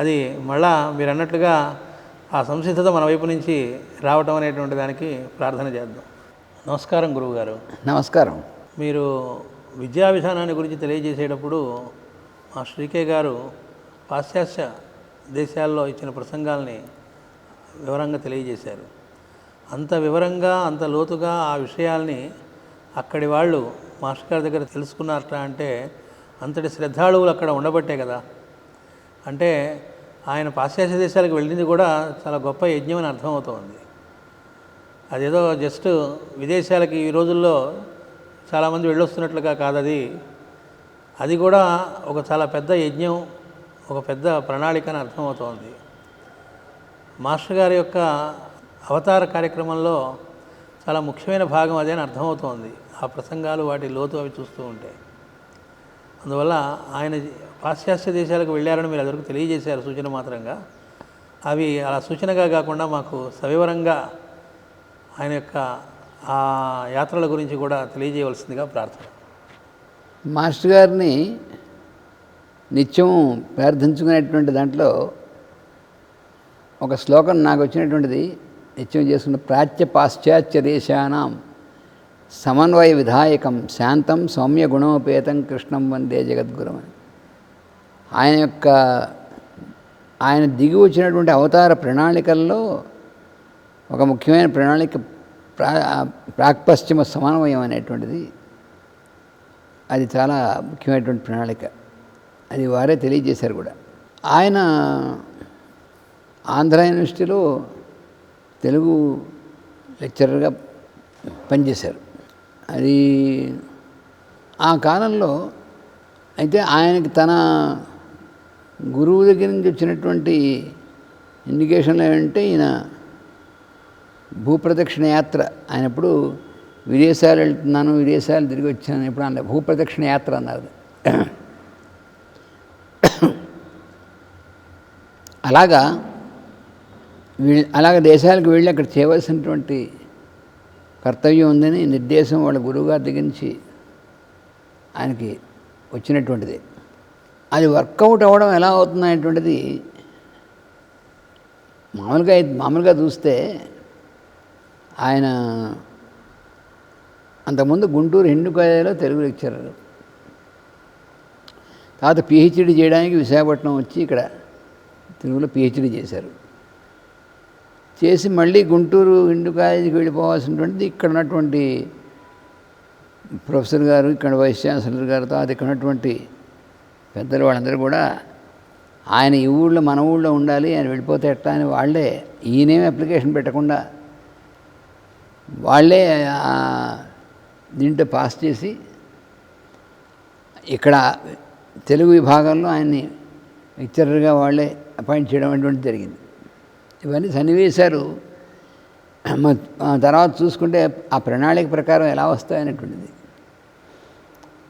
అది మళ్ళా మీరు అన్నట్లుగా ఆ సంసిద్ధత మన వైపు నుంచి రావటం అనేటువంటి దానికి ప్రార్థన చేద్దాం. నమస్కారం గురువుగారు. నమస్కారం. మీరు విద్యా విధానాన్ని గురించి తెలియజేసేటప్పుడు మా శ్రీకే గారు పాశ్చాత్య దేశాల్లో ఇచ్చిన ప్రసంగాల్ని వివరంగా తెలియజేశారు. అంత వివరంగా అంత లోతుగా ఆ విషయాల్ని అక్కడి వాళ్ళు మాస్టర్ గారి దగ్గర తెలుసుకున్నారట అంటే అంతటి శ్రద్ధాళువులు అక్కడ ఉండబట్టే కదా. అంటే ఆయన పాశ్చాత్య దేశాలకు వెళ్ళింది కూడా చాలా గొప్ప యజ్ఞం అని అర్థమవుతోంది. అదేదో జస్ట్ విదేశాలకి ఈ రోజుల్లో చాలామంది వెళ్ళొస్తున్నట్లుగా కాదది అది కూడా ఒక చాలా పెద్ద యజ్ఞం ఒక పెద్ద ప్రణాళిక అని అర్థమవుతోంది. మాస్టర్ గారి యొక్క అవతార కార్యక్రమంలో చాలా ముఖ్యమైన భాగం అదే అని అర్థమవుతోంది. ఆ ప్రసంగాలు వాటి లోతు అవి చూస్తూ ఉంటే. అందువల్ల ఆయన పాశ్చాత్య దేశాలకు వెళ్ళారని మీరు అందరికీ తెలియజేశారు సూచన మాత్రంగా. అవి అలా సూచనగా కాకుండా మాకు సవివరంగా ఆయన యొక్క ఆ యాత్రల గురించి కూడా తెలియజేయవలసిందిగా ప్రార్థన. మాస్టర్ గారిని నిత్యం ప్రార్థించుకునేటువంటి దాంట్లో ఒక శ్లోకం నాకు వచ్చినటువంటిది నిత్యం చేసుకున్న ప్రాచ్య పాశ్చాత్య దేశానాం. సమన్వయ విధాయకం శాంతం సౌమ్య గుణోపేతం కృష్ణం వందే జగద్గురం అని ఆయన యొక్క ఆయన దిగి వచ్చినటువంటి అవతార ప్రణాళికల్లో ఒక ముఖ్యమైన ప్రణాళిక ప్రా ప్రాక్పశ్చిమ సమన్వయం అనేటువంటిది అది చాలా ముఖ్యమైనటువంటి ప్రణాళిక. అది వారే తెలియజేశారు కూడా. ఆయన ఆంధ్ర యూనివర్సిటీలో తెలుగు లెక్చరర్గా పనిచేశారు. అది ఆ కాలంలో అయితే ఆయనకి తన గురువు దగ్గర నుంచి వచ్చినటువంటి ఇండికేషన్లు ఏమంటే ఈయన భూప్రదక్షిణ యాత్ర. ఆయన ఎప్పుడు విదేశాలు వెళ్తున్నాను విదేశాలు తిరిగి వచ్చాను ఎప్పుడు అన్న భూప్రదక్షిణ యాత్ర అన్నారు. అలాగా వీళ్ళ అలాగ దేశాలకు వెళ్ళి అక్కడ చేయవలసినటువంటి కర్తవ్యం ఉందని నిర్దేశం వాళ్ళ గురువుగారి దగ్గర నుంచి ఆయనకి వచ్చినటువంటిది. అది వర్కౌట్ అవ్వడం ఎలా అవుతుంది అనేటువంటిది మామూలుగా మామూలుగా చూస్తే ఆయన అంతకుముందు గుంటూరు హిందూ కాలేజీలో తెలుగు లెక్చరర్. తర్వాత పిహెచ్డి చేయడానికి విశాఖపట్నం వచ్చి ఇక్కడ తెలుగులో పిహెచ్డి చేశారు. చేసి మళ్ళీ గుంటూరు హిందూ కాలేజీకి వెళ్ళిపోవాల్సినటువంటిది ఇక్కడ ఉన్నటువంటి ప్రొఫెసర్ గారు ఇక్కడ వైస్ ఛాన్సలర్ గారితో అది ఇక్కడ ఉన్నటువంటి పెద్దలు వాళ్ళందరూ కూడా ఆయన ఈ ఊళ్ళో మన ఊళ్ళో ఉండాలి ఆయన వెళ్ళిపోతే ఎట్లా అని వాళ్ళే ఈయనేమి అప్లికేషన్ పెట్టకుండా వాళ్ళే దీంట్లో పాస్ చేసి ఇక్కడ తెలుగు విభాగంలో ఆయన్ని లెక్చరర్గా వాళ్ళే అపాయింట్ చేయడం అటువంటిది జరిగింది. ఇవన్నీ సన్నివేశాలు. ఆ తర్వాత చూసుకుంటే ఆ ప్రణాళిక ప్రకారం ఎలా వస్తాయనేటువంటిది.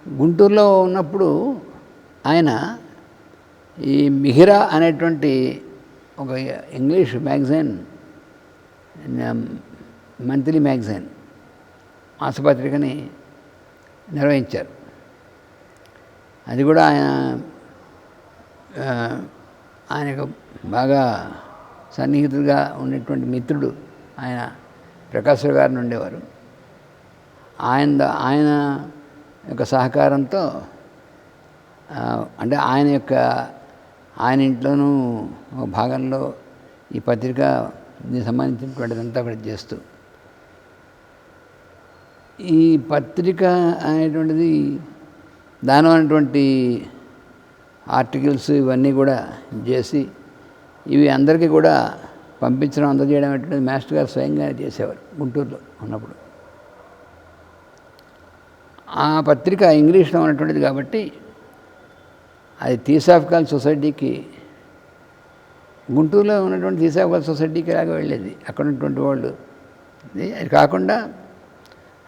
గుంటూరులో ఉన్నప్పుడు ఆయన ఈ మిహిరా అనేటువంటి ఒక ఇంగ్లీష్ మ్యాగజైన్ మంత్లీ మ్యాగజైన్ మాసపత్రికని నిర్వహించారు. అది కూడా ఆయన ఆయనకు బాగా సన్నిహితుడిగా ఉన్నటువంటి మిత్రుడు ఆయన ప్రకాశ్వర గారిని ఉండేవారు. ఆయన ఆయన యొక్క సహకారంతో అంటే ఆయన యొక్క ఆయన ఇంట్లోనూ ఒక భాగంలో ఈ పత్రిక దీనికి సంబంధించినటువంటిదంతా కూడా చేస్తూ. ఈ పత్రిక అనేటువంటిది దానిలో ఆర్టికల్స్ ఇవన్నీ కూడా చేసి ఇవి అందరికీ కూడా పంపించడం అందజేయడం ఏంటంటే మాస్టర్ గారు స్వయంగా చేసేవారు గుంటూరులో ఉన్నప్పుడు. ఆ పత్రిక ఇంగ్లీష్లో ఉన్నటువంటిది కాబట్టి అది థియోసాఫికల్ సొసైటీకి గుంటూరులో ఉన్నటువంటి థియోసాఫికల్ సొసైటీకి లాగా వెళ్ళేది. అక్కడ ఉన్నటువంటి వాళ్ళు. అది కాకుండా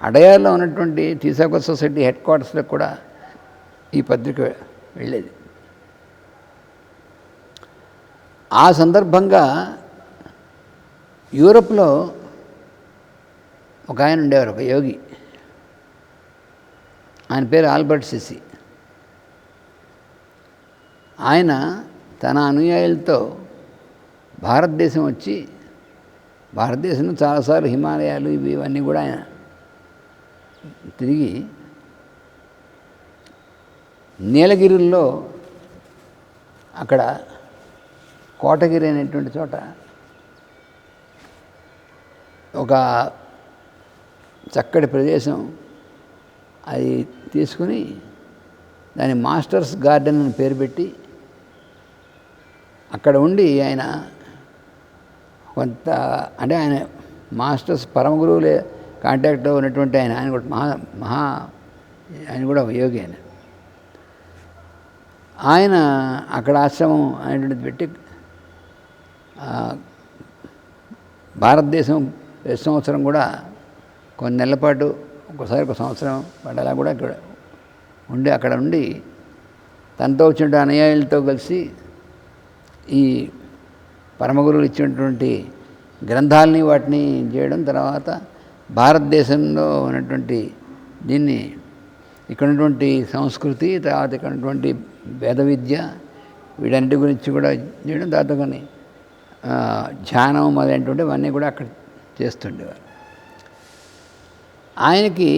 అడయార్లో ఉన్నటువంటి థియోసాఫికల్ సొసైటీ హెడ్ క్వార్టర్స్లో కూడా ఈ పత్రిక వెళ్ళేది. ఆ సందర్భంగా యూరప్లో ఒక ఆయన ఉండేవారు ఒక యోగి. ఆయన పేరు ఆల్బర్ట్ సిసి. ఆయన తన అనుయాయులతో భారతదేశం వచ్చి భారతదేశంలో చాలాసార్లు హిమాలయాలు ఇవి ఇవన్నీ కూడా ఆయన తిరిగి నీలగిరిలో అక్కడ కోటగిరి అనేటువంటి చోట ఒక చక్కటి ప్రదేశం అది తీసుకుని దాని మాస్టర్స్ గార్డెన్ అని పేరు పెట్టి అక్కడ ఉండి ఆయన కొంత అంటే ఆయన మాస్టర్స్ పరమ గురువులే కాంటాక్ట్లో ఉన్నటువంటి ఆయన. ఆయన కూడా మహా మహా ఆయన కూడా ఒక యోగి ఆయన. ఆయన అక్కడ ఆశ్రమం అనేటువంటిది పెట్టి భారతదేశం ప్రతి సంవత్సరం కూడా కొన్ని నెలల పాటు ఒకసారి ఒక సంవత్సరం పడేలా కూడా ఇక్కడ ఉండి అక్కడ ఉండి తనతో వచ్చిన అనుయాయులతో కలిసి ఈ పరమగురువులు ఇచ్చినటువంటి గ్రంథాలని వాటిని చేయడం తర్వాత భారతదేశంలో ఉన్నటువంటి దీన్ని ఇక్కడ ఉన్నటువంటి సంస్కృతి తర్వాత ఇక్కడ ఉన్నటువంటి వేద విద్య వీటన్నిటి గురించి కూడా చేయడం తర్వాత కొన్ని ధ్యానం మొదలైనటువంటి ఇవన్నీ కూడా అక్కడ చేస్తుండేవారు. ఆయనకి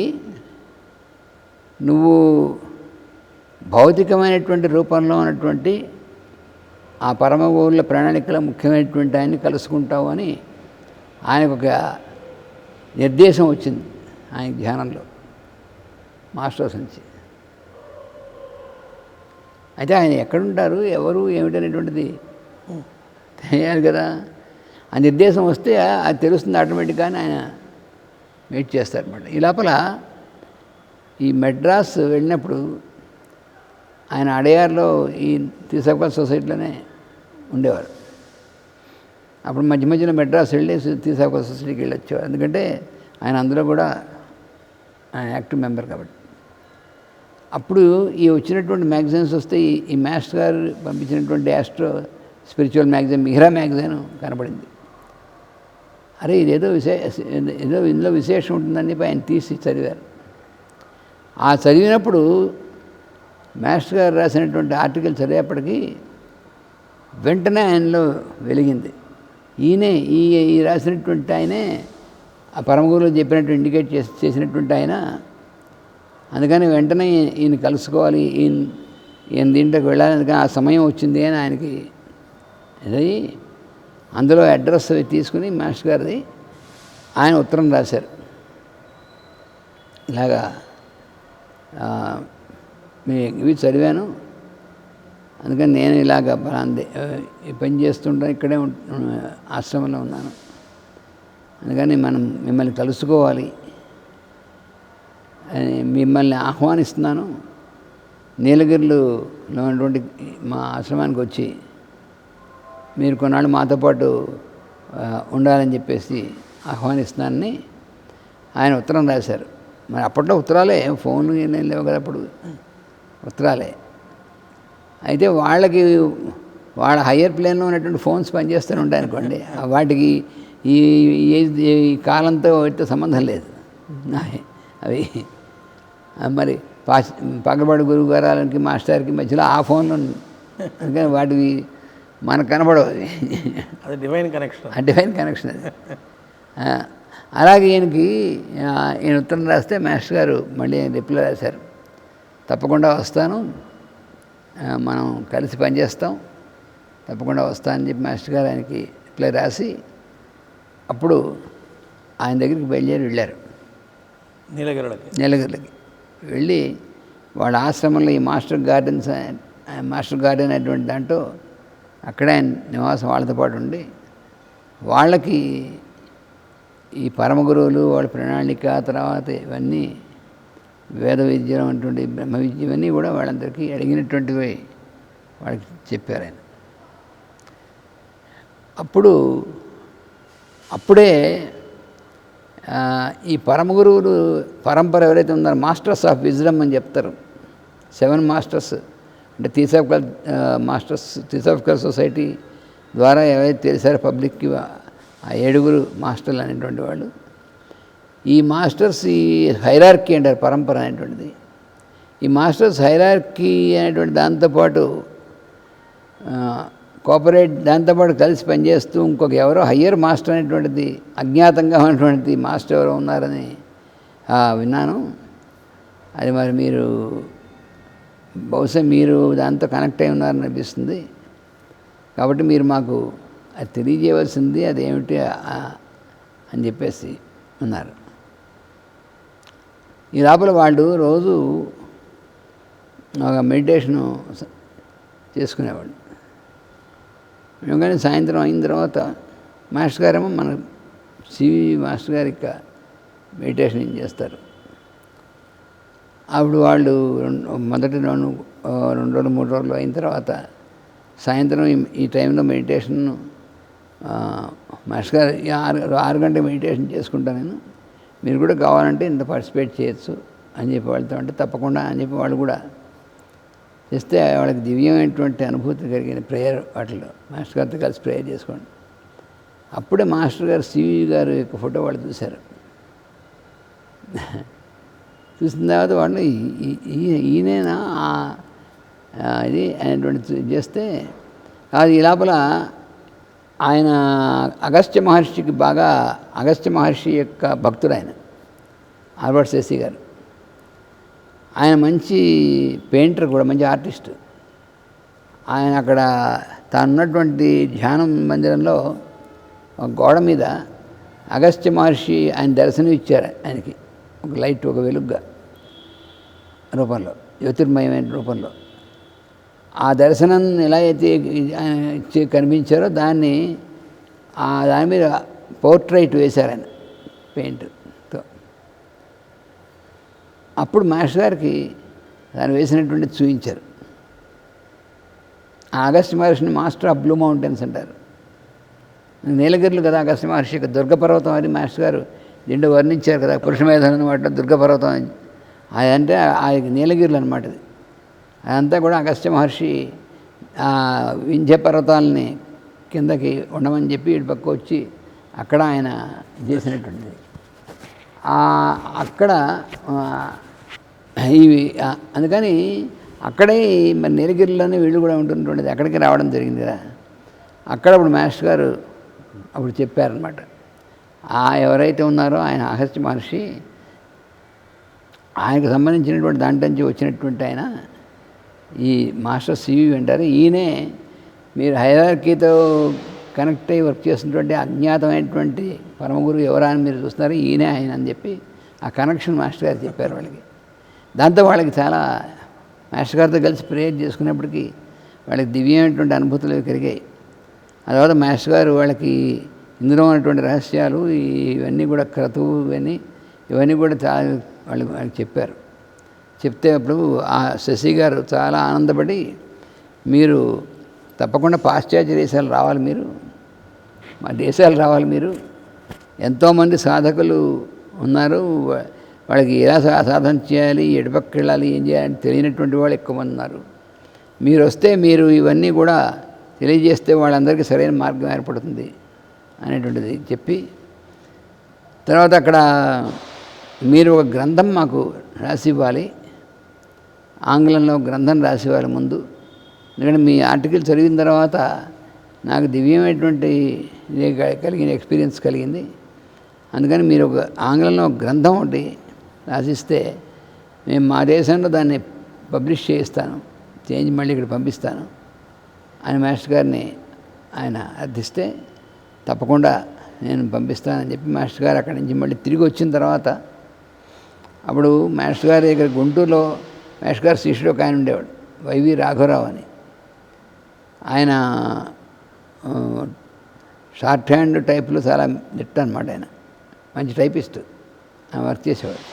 నువ్వు భౌతికమైనటువంటి రూపంలో ఉన్నటువంటి ఆ పరమ ఊళ్ళ ప్రణాళికలో ముఖ్యమైనటువంటి ఆయన్ని కలుసుకుంటావు అని ఆయనకు ఒక నిర్దేశం వచ్చింది ఆయన ధ్యానంలో మాస్టర్స్ నుంచి. అయితే ఆయన ఎక్కడుంటారు ఎవరు ఏమిటనేటువంటిది తెలియాలి కదా? ఆ నిర్దేశం వస్తే అది తెలుస్తుంది ఆటోమేటిక్గానే ఆయన వెయిట్ చేస్తారనమాట ఈ లోపల ఈ మెడ్రాస్ వెళ్ళినప్పుడు ఆయన అడయార్లో ఈ తీసకల్ సొసైటీలోనే ఉండేవారు. అప్పుడు మధ్య మధ్యలో మెడ్రాస్ వెళ్ళి తీసకల్ సొసైటీకి వెళ్ళొచ్చేవారు. ఎందుకంటే ఆయన అందులో కూడా ఆయన యాక్టివ్ మెంబర్ కాబట్టి. అప్పుడు ఈ వచ్చినటువంటి మ్యాగజైన్స్ వస్తే ఈ- మాస్టర్ గారు పంపించినటువంటి astro spiritual magazine Mihira magazine కనపడింది అరే ఇదేదో విశే ఏదో ఇందులో విశేషం ఉంటుందని చెప్పి ఆయన తీసి చదివారు. ఆ చదివినప్పుడు మాస్టర్ గారు రాసినటువంటి ఆర్టికల్ చదివేపటికి వెంటనే ఆయనలో వెలిగింది. ఈయనే ఈ ఈ రాసినటువంటి ఆయనే ఆ పరమగురులో చెప్పినట్టు ఇండికేట్ చేసి చేసినటువంటి ఆయన. అందుకని వెంటనే ఈయన కలుసుకోవాలి ఈయన ఈయన దీంట్లోకి వెళ్ళాలి అందుకని ఆ సమయం వచ్చింది అని ఆయనకి ఇది అందులో అడ్రస్ అవి తీసుకుని మాస్టర్ గారిది ఆయన ఉత్తరం రాశారు. ఇలాగా మీ ఇవి చదివాను. అందుకని నేను ఇలాగ అంది పని చేస్తుంటాను ఇక్కడే ఆశ్రమంలో ఉన్నాను. అందుకని మనం మిమ్మల్ని కలుసుకోవాలి అని మిమ్మల్ని ఆహ్వానిస్తున్నాను. నీలగిరిలో ఉన్నటువంటి మా ఆశ్రమానికి వచ్చి మీరు కొన్నాళ్ళు మాతో పాటు ఉండాలని చెప్పేసి ఆహ్వానిస్తున్నానని ఆయన ఉత్తరం రాశారు. మరి అప్పట్లో ఉత్తరాలే ఫోన్ ఏం లేవు కదా అప్పుడు ఉత్తరాలే. అయితే వాళ్ళకి వాళ్ళ హయ్యర్ ప్లేన్లో ఉన్నటువంటి ఫోన్స్ పనిచేస్తూనే ఉంటాయి అనుకోండి వాటికి ఈ ఈ కాలంతో వాటితో సంబంధం లేదు. అవి మరి పా పగబడి గురువు గారాలకి మాస్టర్కి మధ్యలో ఆ ఫోన్లు అందుకని వాటివి మనకు కనపడవు అవి అది డివైన్ కనెక్షన్ ఆ డివైన్ కనెక్షన్ అది. అలాగే ఈయనకి ఈయన ఉత్తరం రాస్తే మాస్టర్ గారు మళ్ళీ రిప్లై రాశారు. తప్పకుండా వస్తాను. మనం కలిసి పనిచేస్తాం తప్పకుండా వస్తానని చెప్పి మాస్టర్ గారు ఆయనకి రిప్లై రాసి అప్పుడు ఆయన దగ్గరికి బయలుదేరి వెళ్ళారు. నీలగిరులకి. నీలగిరికి వెళ్ళి వాళ్ళ ఆశ్రమంలో ఈ మాస్టర్ గార్డెన్స్ మాస్టర్ గార్డెన్ అనేటువంటి దాంట్లో అక్కడే ఆయన నివాసం వాళ్ళతో పాటు ఉండి వాళ్ళకి ఈ పరమ గురువులు వాళ్ళ ప్రణాళిక తర్వాత ఇవన్నీ వేద విద్య అటువంటి బ్రహ్మ విద్య ఇవన్నీ కూడా వాళ్ళందరికీ అడిగినటువంటివి వాళ్ళకి చెప్పారు ఆయన. అప్పుడు అప్పుడే ఈ పరమ గురువులు పరంపర ఎవరైతే ఉన్నారో మాస్టర్స్ ఆఫ్ విజ్డమ్ అని చెప్తారు. Seven masters. అంటే థియోసాఫికల్ మాస్టర్స్ థియోసాఫికల్ సొసైటీ ద్వారా ఎవరైతే తెలిసారో పబ్లిక్కి ఆ ఏడుగురు మాస్టర్లు అనేటువంటి వాళ్ళు. ఈ మాస్టర్స్ ఈ హైరార్కీ అంటారు పరంపర అనేటువంటిది. ఈ మాస్టర్స్ హైరార్కీ అనేటువంటి దాంతోపాటు కోఆపరేట్ దాంతోపాటు కలిసి పనిచేస్తూ ఇంకొక ఎవరో హయ్యర్ మాస్టర్ అనేటువంటిది అజ్ఞాతంగా ఉన్నటువంటిది మాస్టర్ ఎవరో ఉన్నారని విన్నాను. అది మరి మీరు బహుశా మీరు దాంతో కనెక్ట్ అయి ఉన్నారని అనిపిస్తుంది. కాబట్టి మీరు మాకు అది తెలియజేయవలసింది అదేమిటి ఏమిటి అని చెప్పేసి ఉన్నారు. ఈ లోపల వాళ్ళు రోజు ఒక మెడిటేషను చేసుకునేవాళ్ళు. మేము కానీ సాయంత్రం అయిన తర్వాత మాస్టర్ గారేమో మన సివి మాస్టర్ గారి మెడిటేషన్ ఏం చేస్తారు? అప్పుడు వాళ్ళు రెండు మొదటి రెండు రెండు రోజులు మూడు రోజులు అయిన తర్వాత సాయంత్రం ఈ- టైంలో మెడిటేషన్ మాస్టర్ గారు ఈ ఆరు ఆరు గంటల మెడిటేషన్ చేసుకుంటాను నేను. మీరు కూడా కావాలంటే ఇంత పార్టిసిపేట్ చేయొచ్చు అని చెప్పి వాళ్ళతో అంటే తప్పకుండా అని చెప్పి వాళ్ళు కూడా చేస్తే వాళ్ళకి దివ్యమైనటువంటి అనుభూతి కలిగిన ప్రేయర్ వాటిలో. మాస్టర్ గారితో కలిసి ప్రేయర్ చేసుకోండి. అప్పుడే మాస్టర్ గారు సివి గారు యొక్క ఫోటో వాళ్ళు చూశారు. చూసిన తర్వాత వాళ్ళు ఈ- ఈ- ఈయనేనా? ఇది అనేటువంటి చేస్తే అది ఈ లోపల ఆయన అగస్త్య మహర్షికి బాగా అగస్త్య మహర్షి యొక్క భక్తుడు ఆయన ఆల్బర్ట్ శశి గారు. ఆయన మంచి పెయింటర్ కూడా మంచి ఆర్టిస్ట్. ఆయన అక్కడ తానున్నటువంటి ధ్యానం మందిరంలో ఒక గోడ మీద అగస్త్య మహర్షి ఆయన దర్శనం ఇచ్చారు ఆయనకి. ఒక లైట్ ఒక వెలుగ్గా రూపంలో జ్యోతిర్మయమైన రూపంలో. ఆ దర్శనం ఎలా అయితే ఆయన కనిపించారో దాన్ని ఆ దాని మీద పోర్ట్రైట్ వేశారు ఆయన పెయింట్తో. అప్పుడు మాస్టర్ గారికి దాన్ని వేసినటువంటి చూపించారు ఆగస్టు మహర్షిని మాస్టర్ ఆఫ్ బ్లూ మౌంటైన్స్ అంటారు. నీలగిరిలు కదా అగస్త్య మహర్షి యొక్క దుర్గపర్వతం అని మాస్టర్ గారు దీంట్లో వర్ణించారు కదా పురుషమేధన అనమాట దుర్గపర్వతం అని. అదంటే ఆ నీలగిరులు అనమాట అది. అదంతా కూడా అగస్త్య మహర్షి ఆ వింధ్య పర్వతాలని కిందకి ఉండమని చెప్పి ఇటు పక్క వచ్చి అక్కడ ఆయన చేసినటువంటిది. అక్కడ ఇవి అందుకని అక్కడే మరి నీలగిరిలోనే వీళ్ళు కూడా ఉంటున్నటువంటిది. అక్కడికి రావడం జరిగింది కదా అక్కడ అప్పుడు మాస్టర్ గారు అప్పుడు చెప్పారనమాట ఆ ఎవరైతే ఉన్నారో ఆయన అగస్త్య మహర్షి ఆయనకు సంబంధించినటువంటి దాంట్లో నుంచి వచ్చినటువంటి ఆయన ఈ మాస్టర్ సివి అంటారు ఈయనే మీరు హైరార్కీతో కనెక్ట్ అయ్యి వర్క్ చేస్తున్నటువంటి అజ్ఞాతమైనటువంటి పరమగురు ఎవరా అని మీరు చూస్తున్నారు. ఈయనే ఆయన అని చెప్పి ఆ కనెక్షన్ మాస్టర్ గారు చెప్పారు వాళ్ళకి. దాంతో వాళ్ళకి చాలా మాస్టర్ గారితో కలిసి ప్రేయర్ చేసుకునేప్పటికీ వాళ్ళకి దివ్యమైనటువంటి అనుభూతులు కలిగాయి. ఆ తర్వాత మాస్టర్ గారు వాళ్ళకి ఇందులో ఉన్నటువంటి రహస్యాలు ఇవన్నీ కూడా క్రతువు ఇవన్నీ ఇవన్నీ కూడా చాలా వాళ్ళు వాళ్ళకి చెప్పారు. చెప్తే అప్పుడు ఆ శశి గారు చాలా ఆనందపడి మీరు తప్పకుండా పాశ్చాత్య దేశాలు రావాలి మీరు. మా దేశాలు రావాలి మీరు. ఎంతోమంది సాధకులు ఉన్నారు. వాళ్ళకి ఎలా సాధన చేయాలి ఎడపక్క వెళ్ళాలి ఏం చేయాలని తెలియనటువంటి వాళ్ళు ఎక్కువ మంది ఉన్నారు. మీరు వస్తే మీరు ఇవన్నీ కూడా తెలియజేస్తే వాళ్ళందరికీ సరైన మార్గం ఏర్పడుతుంది. అనేటువంటిది చెప్పి తర్వాత అక్కడ మీరు ఒక గ్రంథం మాకు రాసి ఇవ్వాలి ఆంగ్లంలో గ్రంథం రాసివ్వాలి ముందు. ఎందుకంటే మీ ఆర్టికల్ చదివిన తర్వాత నాకు దివ్యమైనటువంటి కలిగిన ఎక్స్పీరియన్స్ కలిగింది. అందుకని మీరు ఒక ఆంగ్లంలో ఒక గ్రంథం ఒకటి రాసిస్తే మేము మా దేశంలో దాన్ని పబ్లిష్ చేయిస్తాను. చేంజ్ మళ్ళీ ఇక్కడ పంపిస్తాను. అని మాస్టర్ గారిని ఆయన అర్థిస్తే తప్పకుండా నేను పంపిస్తానని చెప్పి మాస్టర్ గారు అక్కడి నుంచి మళ్ళీ తిరిగి వచ్చిన తర్వాత అప్పుడు మాస్టర్ గారి దగ్గర గుంటూరులో మాస్టర్ గారు శిష్యుడు ఒక ఆయన ఉండేవాడు వైవి రాఘవరావు అని. ఆయన షార్ట్ హ్యాండ్ టైప్లో చాలా దిట్ట అనమాట ఆయన మంచి టైపిస్ట్ ఆయన వర్క్ చేసేవాడు.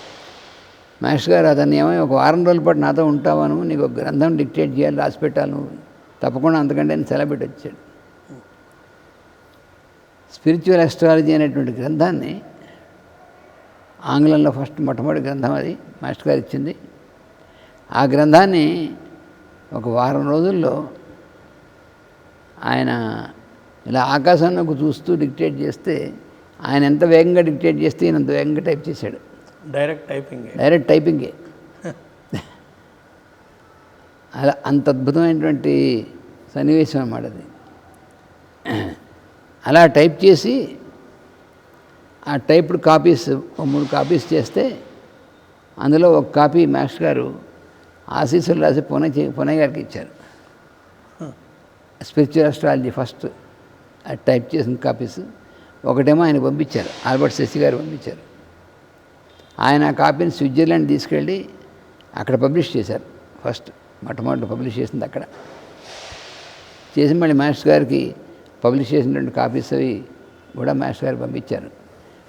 మాస్టర్ గారు అతన్ని ఏమో ఒక వారం రోజుల పాటు నాతో ఉంటావాను నీకు ఒక గ్రంథం డిక్టేట్ చేయాలి రాసి పెట్టాలి నువ్వు తప్పకుండా అంతకంటే ఆయన సెలబ్రిటీ వచ్చాడు. స్పిరిచువల్ అస్ట్రాలజీ అనేటువంటి గ్రంథాన్ని ఆంగ్లంలో ఫస్ట్ మొట్టమొదటి గ్రంథం అది మాస్టర్ గారు ఇచ్చింది. ఆ గ్రంథాన్ని ఒక వారం రోజుల్లో ఆయన ఇలా ఆకాశంలోకి చూస్తూ డిక్టేట్ చేస్తే ఆయన ఎంత వేగంగా డిక్టేట్ చేస్తే ఈయన అంత వేగంగా టైప్ చేశాడు. Direct typing. డైరెక్ట్ టైపింగే. అలా అంత అద్భుతమైనటువంటి సన్నివేశం అన్నమాట అది. అలా టైప్ చేసి ఆ టైప్డ్ కాపీస్ మూడు కాపీస్ చేస్తే అందులో ఒక కాపీ మాస్టర్ గారు ఆశీస్సులు రాసి పునే పునే గారికి ఇచ్చారు. స్పిరిచువల్ అస్ట్రాలజీ ఫస్ట్ టైప్ చేసిన కాపీస్. ఒకటేమో ఆయన పంపించారు ఆల్బర్ట్ శశి గారు పంపించారు. ఆయన ఆ కాపీని స్విట్జర్లాండ్ తీసుకెళ్ళి అక్కడ పబ్లిష్ చేశారు ఫస్ట్ మొట్టమొదటి పబ్లిష్ చేసింది అక్కడ. చేసి మళ్ళీ మాస్టర్ గారికి పబ్లిష్ చేసినటువంటి కాపీస్ అవి కూడా మాస్టర్ గారు పంపించారు.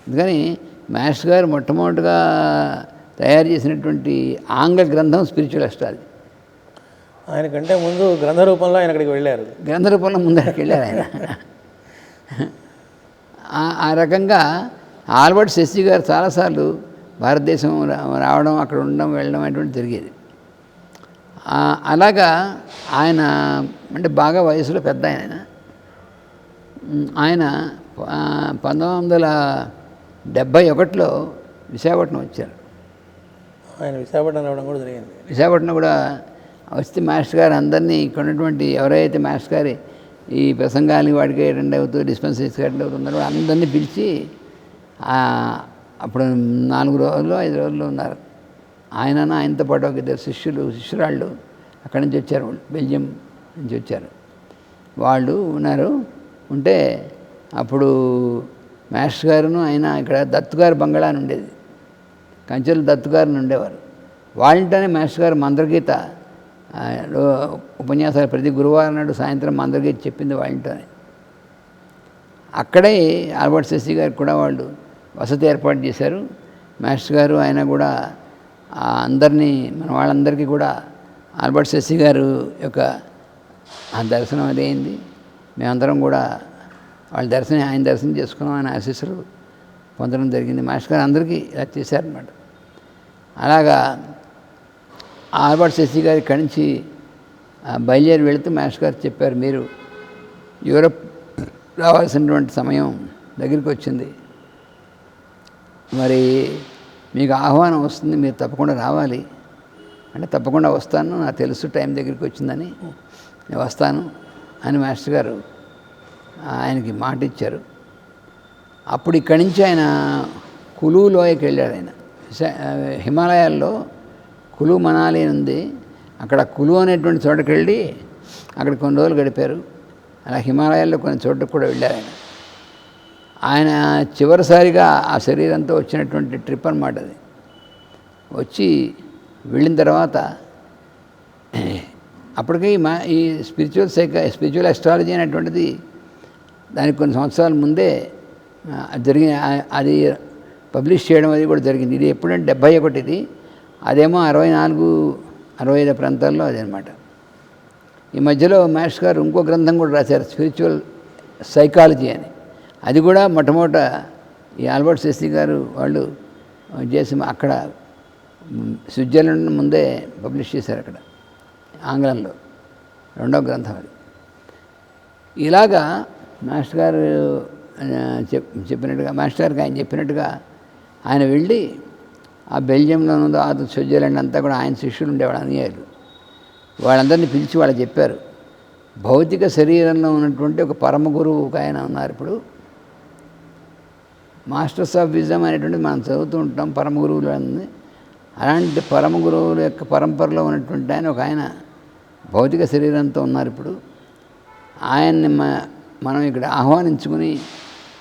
అందుకని మాస్టర్ గారు మొట్టమొదటిగా తయారు చేసినటువంటి ఆంగ్ల గ్రంథం స్పిరిచువల్ అస్ట్రాలజీ. ఆయన కంటే ముందు గ్రంథ రూపంలో ఆయన అక్కడికి వెళ్ళారు. గ్రంథ రూపంలో ముందరికి వెళ్ళారు ఆయన. ఆ- రకంగా ఆల్బర్ట్ శశి గారు చాలాసార్లు భారతదేశం రావడం అక్కడ ఉండడం వెళ్ళడం అటువంటి జరిగేది. అలాగా ఆయన అంటే బాగా వయసులో పెద్ద ఆయన. ఆయన పంతొమ్మిది వందల డెబ్భై ఒకటిలో విశాఖపట్నం వచ్చారు. ఆయన విశాఖపట్నం రావడం కూడా జరిగింది. విశాఖపట్నం కూడా వస్తే మాస్టర్ గారు అందరినీ ఇక్కడ ఉన్నటువంటి ఎవరైతే మాస్టర్ గారి ఈ ప్రసంగాలు వాడికి అటెండ్ అవుతూ డిస్పెన్సరీస్ అటెండ్ అవుతున్నారో అందరినీ పిలిచి అప్పుడు నాలుగు రోజులు ఐదు రోజులు ఉన్నారు. ఆయన ఆయనతో పాటు ఒక ఇద్దరు శిష్యులు శిష్యురాళ్ళు అక్కడి నుంచి వచ్చారు. బెల్జియం నుంచి వచ్చారు. వాళ్ళు ఉన్నారు. ఉంటే అప్పుడు మాస్టర్ గారును ఆయన ఇక్కడ దత్తుగారు బంగాళా అని ఉండేది. కంచెలు దత్తుగారిని ఉండేవారు. వాళ్ళంటనే మాస్టర్ గారు మందరగీత ఉపన్యాసాలు ప్రతి గురువారం నాడు సాయంత్రం మందరగీత చెప్పింది వాళ్ళంటనే అక్కడే ఆల్బర్ట్ శశి గారికి కూడా వాళ్ళు వసతి ఏర్పాటు చేశారు. మాస్టర్ గారు ఆయన కూడా అందరినీ మన వాళ్ళందరికీ కూడా ఆల్బర్ట్ శశి గారు యొక్క ఆ దర్శనం అది అయింది మేమందరం కూడా వాళ్ళ దర్శనం ఆయన దర్శనం చేసుకున్నాం ఆయన ఆశీస్సులు పొందడం జరిగింది. మాస్టర్ గారు అందరికీ ఇలా చేశారనమాట అలాగా ఆల్బర్ట్ శశి గారి ఇక్కడి నుంచి ఆ, బయలుదేరి వెళుతూ మాస్టర్ గారు చెప్పారు మీరు యూరప్ రావాల్సినటువంటి సమయం దగ్గరికి వచ్చింది. మరి మీకు ఆహ్వానం వస్తుంది మీరు తప్పకుండా రావాలి. అంటే తప్పకుండా వస్తాను నాకు తెలుసు టైం దగ్గరికి వచ్చిందని. నేను వస్తాను. అని మాస్టర్ గారు ఆయనకి మాట ఇచ్చారు అప్పుడు ఇక్కడి నుంచి ఆయన కులు లోయకి వెళ్ళాడు ఆయన. హిమాలయాల్లో కులు మనాలి అని ఉంది. అక్కడ కులు అనేటువంటి చోటకి వెళ్ళి అక్కడ కొన్ని రోజులు గడిపారు. అలా హిమాలయాల్లో కొన్ని చోట్లకు కూడా వెళ్ళారు ఆయన. ఆయన చివరిసారిగా ఆ శరీరంతో వచ్చినటువంటి ట్రిప్ అనమాట అది. వచ్చి వెళ్ళిన తర్వాత అప్పటికి మా ఈ స్పిరిచువల్ సైక స్పిరిచువల్ అస్ట్రాలజీ అనేటువంటిది దానికి కొన్ని సంవత్సరాల ముందే జరిగిన అది పబ్లిష్ చేయడం అది కూడా జరిగింది. ఇది ఎప్పుడంటే డెబ్బై ఒకటి ఇది అదేమో అరవై నాలుగు అరవై ఐదు ప్రాంతాల్లో అదనమాట ఈ మధ్యలో మహేష్ గారు ఇంకో గ్రంథం కూడా రాశారు స్పిరిచువల్ సైకాలజీ అని. అది కూడా మొట్టమొదట ఈ ఆల్బర్ట్ శశి గారు వాళ్ళు చేసి అక్కడ స్విట్జర్లాండ్ ముందే పబ్లిష్ చేశారు అక్కడ. ఆంగ్లంలో రెండో గ్రంథం అది. ఇలాగా మాస్టర్ గారు చెప్ చెప్పినట్టుగా మాస్టర్ గారికి ఆయన చెప్పినట్టుగా ఆయన వెళ్ళి ఆ బెల్జియంలోను ఆ స్విట్జర్లాండ్ అంతా కూడా ఆయన శిష్యులు ఉండేవాడు అనియారు వాళ్ళందరినీ పిలిచి వాళ్ళు చెప్పారు. భౌతిక శరీరంలో ఉన్నటువంటి ఒక పరమ గురువు ఒక ఆయన ఉన్నారు ఇప్పుడు. మాస్టర్స్ ఆఫ్ విజమ్ అనేటువంటి మనం చదువుతూ ఉంటాం పరమ గురువులు అలాంటి పరమ గురువుల యొక్క పరంపరలో ఉన్నటువంటి ఆయన ఒక ఆయన. భౌతిక శరీరంతో ఉన్నారు ఇప్పుడు. ఆయన్ని మనం ఇక్కడ ఆహ్వానించుకుని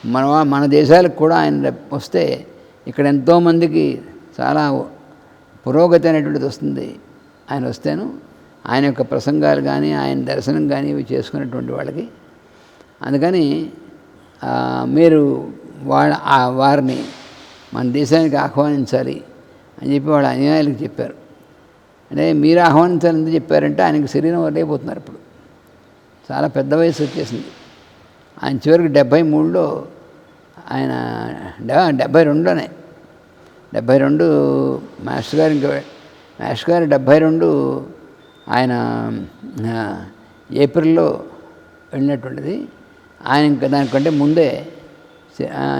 మన వా- మన దేశాలకు కూడా ఆయన వస్తే ఇక్కడ ఎంతోమందికి చాలా పురోగతి అనేటువంటిది వస్తుంది. ఆయన వస్తేను ఆయన యొక్క ప్రసంగాలు కానీ ఆయన దర్శనం కానీ ఇవి చేసుకునేటువంటి వాళ్ళకి. అందుకని మీరు వాళ్ళ వారిని మన దేశానికి ఆహ్వానించాలి అని చెప్పి వాళ్ళ అనుయాయులకు చెప్పారు. అంటే మీరు ఆహ్వానించాలని ఎందుకు చెప్పారంటే ఆయనకి శరీరం వదిలేపోతున్నారు ఇప్పుడు. చాలా పెద్ద వయసు వచ్చేసింది. ఆయన చివరికి డెబ్భై మూడులో ఆయన డెబ్భై రెండులోనే డెబ్భై రెండు మాస్టర్ గారు ఇంకా మాస్టర్ గారు డెబ్భై రెండు ఆయన ఏప్రిల్లో వెళ్ళినటువంటిది. ఆయన ఇంకా దానికంటే ముందే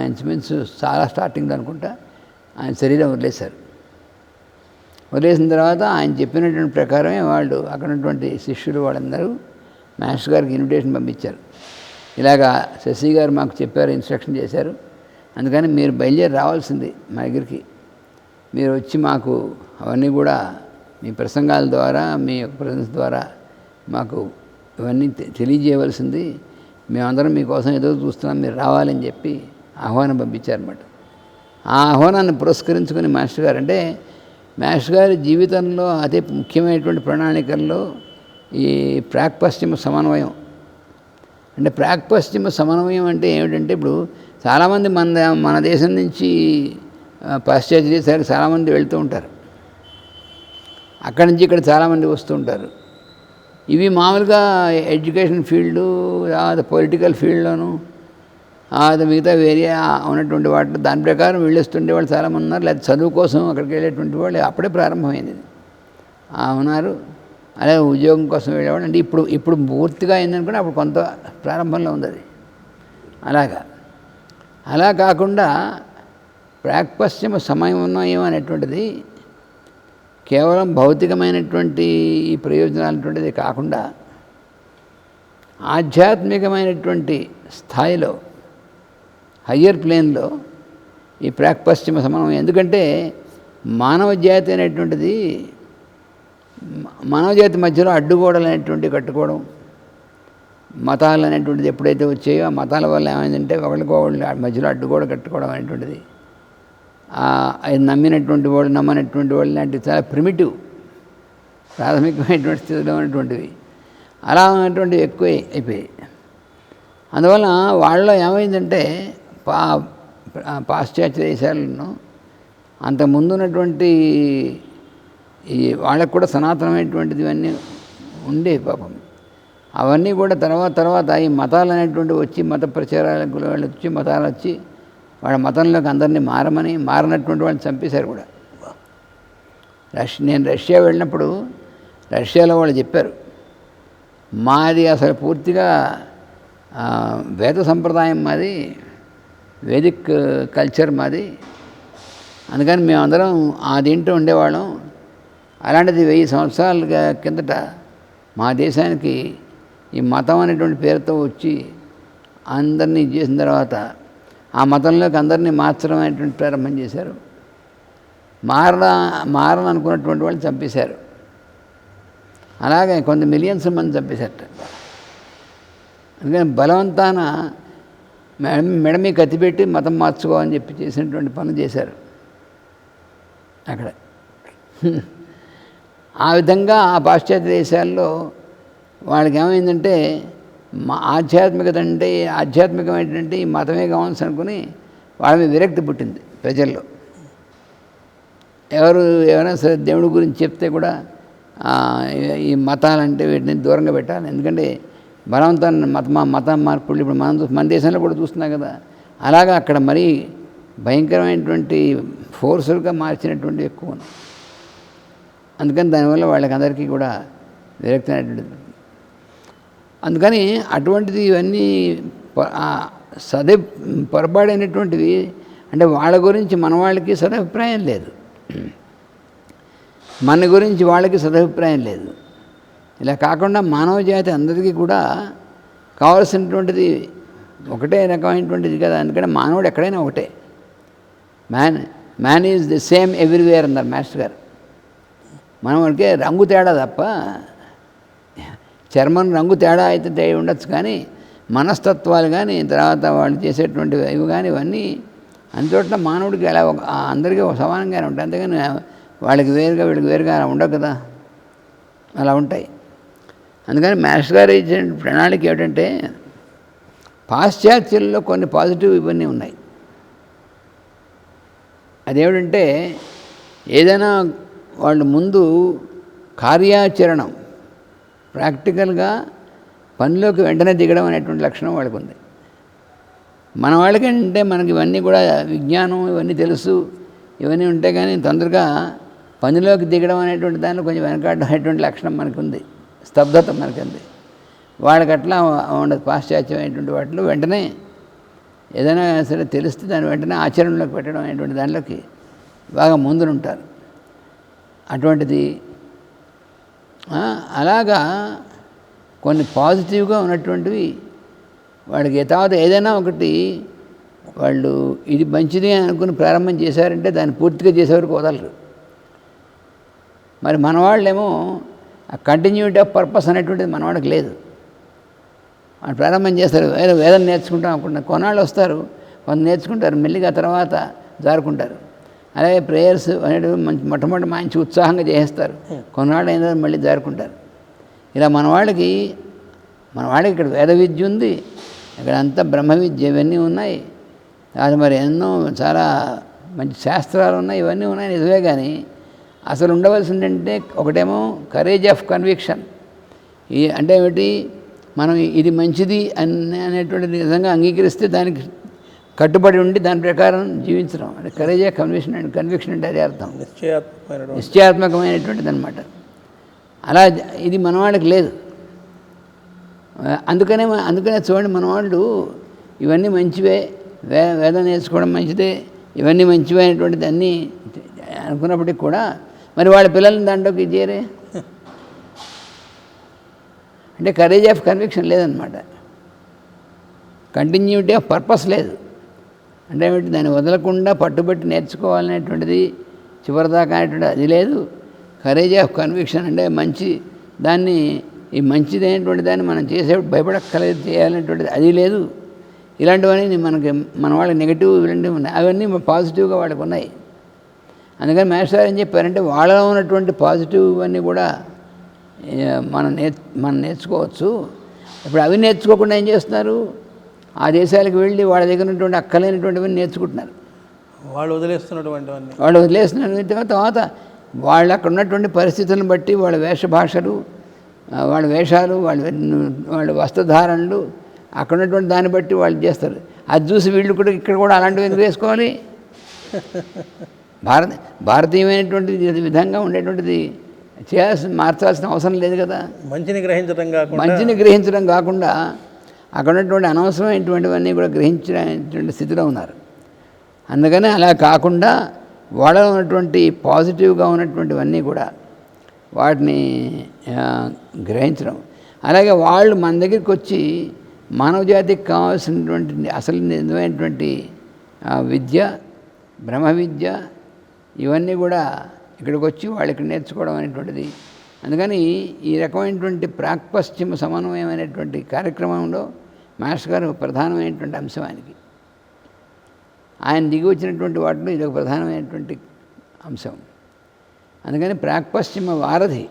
ఇంచుమించు చాలా స్టార్టింగ్ అనుకుంటా ఆయన శరీరం వదిలేశారు. వదిలేసిన తర్వాత ఆయన చెప్పినటువంటి ప్రకారమే వాళ్ళు అక్కడ ఉన్నటువంటి శిష్యులు వాళ్ళందరూ మాస్టర్ గారికి ఇన్విటేషన్ పంపించారు. ఇలాగా శశి గారు మాకు చెప్పారు ఇన్స్ట్రక్షన్ చేశారు. అందుకని మీరు బయలుదేరి రావాల్సింది మా దగ్గరికి. మీరు వచ్చి మాకు అవన్నీ కూడా మీ ప్రసంగాల ద్వారా మీ యొక్క ప్రజెన్స్ ద్వారా మాకు ఇవన్నీ తె- తెలియజేయవలసింది. మేమందరం మీకోసం ఎదురు చూస్తున్నాం మీరు రావాలని చెప్పి ఆహ్వానం పంపించారన్నమాట. ఆ ఆహ్వానాన్ని పురస్కరించుకుని మాస్టర్ గారు అంటే మ్యాష్ గారి జీవితంలో అతి ముఖ్యమైనటువంటి ప్రణాళికల్లో ఈ ప్రాక్ పశ్చిమ సమన్వయం. అంటే ప్రాక్ పశ్చిమ సమన్వయం అంటే ఏమిటంటే ఇప్పుడు చాలామంది మన మన దేశం నుంచి పాశ్చాత్య దేశాలకు చాలామంది వెళ్తూ ఉంటారు. అక్కడి నుంచి ఇక్కడ చాలామంది వస్తూ ఉంటారు. ఇవి మామూలుగా ఎడ్యుకేషన్ ఫీల్డు పొలిటికల్ ఫీల్డ్లోనూ అది మిగతా వేరే ఉన్నటువంటి వాటి దాని ప్రకారం వెళ్ళేస్తుండే వాళ్ళు చాలామంది ఉన్నారు. లేదా చదువు కోసం అక్కడికి వెళ్ళేటువంటి వాళ్ళు అప్పుడే ప్రారంభమైంది ఆ, ఉన్నారు. అలాగే ఉద్యోగం కోసం వెళ్ళేవాళ్ళు. అంటే ఇప్పుడు ఇప్పుడు పూర్తిగా అయిందనుకుంటే అప్పుడు కొంత ప్రారంభంలో ఉంది అది. అలాగా. అలా కాకుండా ప్రాక్పశ్చిమ సమన్వయం అనేటువంటిది కేవలం భౌతికమైనటువంటి ఈ ప్రయోజనాలటువంటిది కాకుండా ఆధ్యాత్మికమైనటువంటి స్థాయిలో హయ్యర్ ప్లేన్లో ఈ ప్రాక్ పశ్చిమ సమన్వయం. ఎందుకంటే మానవ జాతి అనేటువంటిది మానవ జాతి మధ్యలో అడ్డుగోడలు అనేటువంటివి కట్టుకోవడం మతాలు అనేటువంటిది ఎప్పుడైతే వచ్చాయో ఆ మతాల వల్ల ఏమైందంటే ఒకరికొకళ్ళు మధ్యలో అడ్డుగోడ కట్టుకోవడం అనేటువంటిది. అది నమ్మినటువంటి వాళ్ళు నమ్మనటువంటి వాళ్ళు లాంటివి చాలా ప్రిమిటివ్ ప్రాథమికమైనటువంటి స్థితిలో ఉన్నటువంటివి. అలా ఉన్నటువంటివి ఎక్కువ అయిపోయాయి. అందువల్ల వాళ్ళలో ఏమైందంటే పా పాశ్చాత్య దేశాలను అంతకుముందు ఉన్నటువంటి ఈ వాళ్ళకు కూడా సనాతనమైనటువంటిది ఇవన్నీ ఉండే పాపం. అవన్నీ కూడా తర్వాత తర్వాత ఈ మతాలు అనేటువంటి వచ్చి మత ప్రచారాలకు వాళ్ళు వచ్చి మతాలు వచ్చి వాళ్ళ మతంలోకి అందరినీ మారమని మారినటువంటి వాళ్ళని చంపేశారు కూడా. రష్ నేను రష్యా వెళ్ళినప్పుడు రష్యాలో వాళ్ళు చెప్పారు మాది అసలు పూర్తిగా వేద సంప్రదాయం మాది వేదిక్ కల్చర్ మాది. అందుకని మేమందరం ఆ దీంట్లో ఉండేవాళ్ళం. అలాంటిది వెయ్యి సంవత్సరాల కిందట మా దేశానికి ఈ మతం అనేటువంటి పేరుతో వచ్చి అందరినీ చేసిన తర్వాత ఆ మతంలోకి అందరినీ మార్చడం అనేటువంటి ప్రారంభం చేశారు. మారడా మారననుకున్నటువంటి వాళ్ళు చంపేశారు. అలాగే కొంత మిలియన్స్ మంది చంపేశారట. అందుకని బలవంతాన మేడం మెడ కత్తిపెట్టి మతం మార్చుకో అని చెప్పి చేసినటువంటి పనులు చేశారు. అక్కడ. ఆ విధంగా ఆ పాశ్చాత్య దేశాల్లో వాళ్ళకి ఏమైందంటే మా ఆధ్యాత్మికత అంటే ఆధ్యాత్మికం ఏంటంటే ఈ మతమే కావాల్సి అనుకుని వాళ్ళ మీద విరక్తి పుట్టింది ప్రజల్లో. ఎవరు ఎవరైనా సరే దేవుడి గురించి చెప్తే కూడా ఈ- ఈ మతాలంటే వీటిని దూరంగా పెట్టాలి. ఎందుకంటే బలవంతాన్ని మత మత మార్పులు ఇప్పుడు మనం మన దేశంలో కూడా చూస్తున్నాం కదా. అలాగా అక్కడ మరీ భయంకరమైనటువంటి ఫోర్సులుగా మార్చినటువంటి ఎక్కువ అందుకని దానివల్ల వాళ్ళకి అందరికీ కూడా విరక్తి అనేటువంటిది అందుకని అటువంటిది ఇవన్నీ సదే పొరపాడైనటువంటివి అంటే వాళ్ళ గురించి మన వాళ్ళకి సదభిప్రాయం లేదు. మన గురించి వాళ్ళకి సదభిప్రాయం లేదు. ఇలా కాకుండా మానవ జాతి అందరికీ కూడా కావాల్సినటువంటిది ఒకటే రకమైనటువంటిది కదా. ఎందుకంటే మానవుడు ఎక్కడైనా ఒకటే. Man man is the same everywhere అన్నారు మాస్టర్ గారు. మనవాడికి రంగు తేడా తప్ప చర్మం రంగు తేడా అయితే తేడా ఉండొచ్చు కానీ మనస్తత్వాలు కానీ తర్వాత వాళ్ళు చేసేటువంటి ఇవి కానీ ఇవన్నీ అందుచోట్ల మానవుడికి అలా ఒక అందరికీ ఒక సమానంగానే ఉంటాయి. అంతేగాని వాళ్ళకి వేరుగా వీళ్ళకి వేరుగా అలా ఉండవు కదా. అలా ఉంటాయి. అందుకని మాస్టర్ గారు ఇచ్చిన ప్రణాళిక ఏమిటంటే పాశ్చాత్యుల్లో కొన్ని పాజిటివ్ ఇవన్నీ ఉన్నాయి. అదేమిటంటే ఏదైనా వాళ్ళు ముందు కార్యాచరణం ప్రాక్టికల్గా పనిలోకి వెంటనే దిగడం అనేటువంటి లక్షణం వాళ్ళకు ఉంది మన వాళ్ళకి అంటే మనకి ఇవన్నీ కూడా విజ్ఞానం ఇవన్నీ తెలుసు ఇవన్నీ ఉంటే కానీ తొందరగా పనిలోకి దిగడం అనేటువంటి దానిలో కొంచెం వెనకాడడం అనేటువంటి లక్షణం మనకు ఉంది స్తబ్దత మనకు ఉంది వాళ్ళకి అట్లా ఉండదు. పాశ్చాత్యమైనటువంటి వాటిలో వెంటనే ఏదైనా సరే తెలిస్తే దాన్ని వెంటనే ఆచరణలోకి పెట్టడం అనేటువంటి దానిలోకి బాగా ముందునుంటారు. అటువంటిది అలాగా కొన్ని పాజిటివ్గా ఉన్నటువంటివి వాళ్ళకి యథావత ఏదైనా ఒకటి వాళ్ళు ఇది మంచిది అనుకుని ప్రారంభం చేశారంటే దాన్ని పూర్తిగా చేసేవరకు వదలరు. మరి మన వాళ్ళేమో ఆ కంటిన్యూటీ ఆఫ్ పర్పస్ అనేటువంటిది మనవాడికి లేదు. వాళ్ళు ప్రారంభం చేస్తారు వేరే వేదం నేర్చుకుంటాం అనుకుంటున్నారు కొన్నాళ్ళు వస్తారు కొంత నేర్చుకుంటారు మెల్లిగా తర్వాత జారుకుంటారు. అలాగే ప్రేయర్స్ అనేటివి మంచి మొట్టమొదటి మంచి ఉత్సాహంగా చేసేస్తారు. కొన్నాళ్ళు అయిన మళ్ళీ జారుకుంటారు. ఇలా మన వాళ్ళకి మన వాళ్ళకి ఇక్కడ వేద విద్య ఉంది ఇక్కడ అంతా బ్రహ్మ విద్య ఇవన్నీ ఉన్నాయి. అది మరి ఎన్నో చాలా మంచి శాస్త్రాలు ఉన్నాయి ఇవన్నీ ఉన్నాయి నిజమే కానీ అసలు ఉండవలసింది అంటే ఒకటేమో కరేజ్ ఆఫ్ కన్విక్షన్ ఈ అంటే ఏమిటి? మనం ఇది మంచిది అని అనేటువంటిది నిజంగా అంగీకరిస్తే దానికి కట్టుబడి ఉండి దాని ప్రకారం జీవించడం. అంటే courage of conviction and conviction అంటే అదే అర్థం. నిశ్చయాత్మకమైనటువంటి నిశ్చయాత్మకమైనటువంటిది అనమాట అలా ఇది మనవాళ్ళకి లేదు. అందుకనే అందుకనే చూడండి మనవాళ్ళు ఇవన్నీ మంచివే. వే వేదం నేర్చుకోవడం మంచిదే. ఇవన్నీ మంచివే అనేటువంటిది అన్నీ అనుకున్నప్పటికీ కూడా మరి వాళ్ళ పిల్లల్ని దాంట్లోకి చేరే అంటే కరేజ్ ఆఫ్ కన్విక్షన్ లేదనమాట కంటిన్యూటీ ఆఫ్ పర్పస్ లేదు. అంటే ఏమిటి? దాన్ని వదలకుండా పట్టుబట్టి నేర్చుకోవాలనేటువంటిది చివరిదాకా అనేటువంటి అది లేదు. కరేజ్ ఆఫ్ కన్విక్షన్ అంటే మంచి దాన్ని ఈ మంచిదైనటువంటి దాన్ని మనం చేసే భయపడక్కలేదు చేయాలనేటువంటిది అది లేదు. ఇలాంటివన్నీ మనకి మన వాళ్ళకి నెగిటివ్ ఇలాంటివి ఉన్నాయి. అవన్నీ పాజిటివ్గా వాళ్ళకు ఉన్నాయి. అందుకని మాస్టర్ ఏం చెప్పారంటే వాళ్ళలో ఉన్నటువంటి పాజిటివ్ అన్నీ కూడా మనం నేర్ మనం నేర్చుకోవచ్చు. ఇప్పుడు అవి నేర్చుకోకుండా ఏం చేస్తున్నారు? ఆ దేశాలకు వెళ్ళి వాళ్ళ దగ్గర ఉన్నటువంటి అక్కలేనటువంటివి నేర్చుకుంటున్నారు. వాళ్ళు వదిలేస్తున్నటువంటివన్నీ. వాళ్ళు వదిలేస్తున్నారు తర్వాత వాళ్ళు అక్కడ ఉన్నటువంటి పరిస్థితులను బట్టి వాళ్ళ వేష భాషలు ఆ, వాళ్ళ వేషాలు వాళ్ళ వాళ్ళ వస్త్రధారణలు అక్కడ ఉన్నటువంటి దాన్ని బట్టి వాళ్ళు చేస్తారు. అది చూసి వీళ్ళు కూడా ఇక్కడ కూడా అలాంటివి ఎందుకు వేసుకోవాలి? భారత భారతీయమైనటువంటి విధంగా ఉండేటువంటిది చేయాల్సిన మార్చాల్సిన అవసరం లేదు కదా. మంచిని గ్రహించడం కాకుండా మంచిని గ్రహించడం కాకుండా అక్కడ ఉన్నటువంటి అనవసరమైనటువంటివన్నీ కూడా గ్రహించినటువంటి స్థితిలో ఉన్నారు. అందుకని అలా కాకుండా వాళ్ళలో ఉన్నటువంటి పాజిటివ్గా ఉన్నటువంటివన్నీ కూడా వాటిని గ్రహించడం. అలాగే వాళ్ళు మన దగ్గరికి వచ్చి మానవ జాతికి కావాల్సినటువంటి అసలు నిజమైనటువంటి విద్య బ్రహ్మ విద్య ఇవన్నీ కూడా ఇక్కడికి వచ్చి వాళ్ళు ఇక్కడ నేర్చుకోవడం అనేటువంటిది. అందుకని ఈ రకమైనటువంటి ప్రాక్పశ్చిమ సమన్వయం అనేటువంటి కార్యక్రమంలో మాస్టర్ గారు ప్రధానమైనటువంటి అంశం ఆయనకి. ఆయన దిగి వచ్చినటువంటి వాటిలో ఇది ఒక ప్రధానమైనటువంటి అంశం. అందుకని ప్రాక్పశ్చిమ వారధి.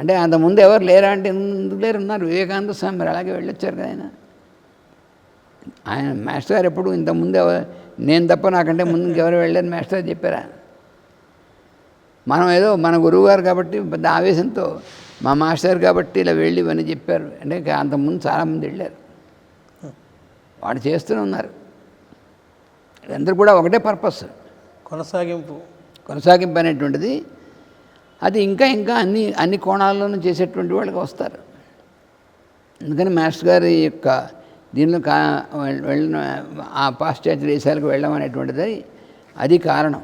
అంటే అంతకుముందు ఎవరు లేరా అంటే ఎందుకు లేరు ఉన్నారు వివేకానంద స్వామి మరి అలాగే వెళ్ళొచ్చారు కదా ఆయన. ఆయన మాస్టర్ గారు ఎప్పుడు ఇంతకుముందు ఎవరు నేను తప్ప నాకంటే ముందు ఎవరు వెళ్ళారు మాస్టర్ గారు చెప్పారా? మనం ఏదో మన గురువుగారు కాబట్టి పెద్ద ఆవేశంతో మా మాస్టర్ కాబట్టి ఇలా వెళ్ళి ఇవన్నీ చెప్పారు. అంటే అంతకుముందు చాలామంది వెళ్ళారు. వాడు చేస్తూనే ఉన్నారు. అందరూ కూడా ఒకటే పర్పస్. కొనసాగింపు. కొనసాగింపు అనేటువంటిది. అది ఇంకా ఇంకా అన్ని అన్ని కోణాల్లోనూ చేసేటువంటి వాళ్ళకి వస్తారు. అందుకని మాస్టర్ గారి యొక్క దీనిలో కా వెళ్ళిన ఆ పాశ్చాత్య దేశాలకు వెళ్ళడం అనేటువంటిది అది కారణం.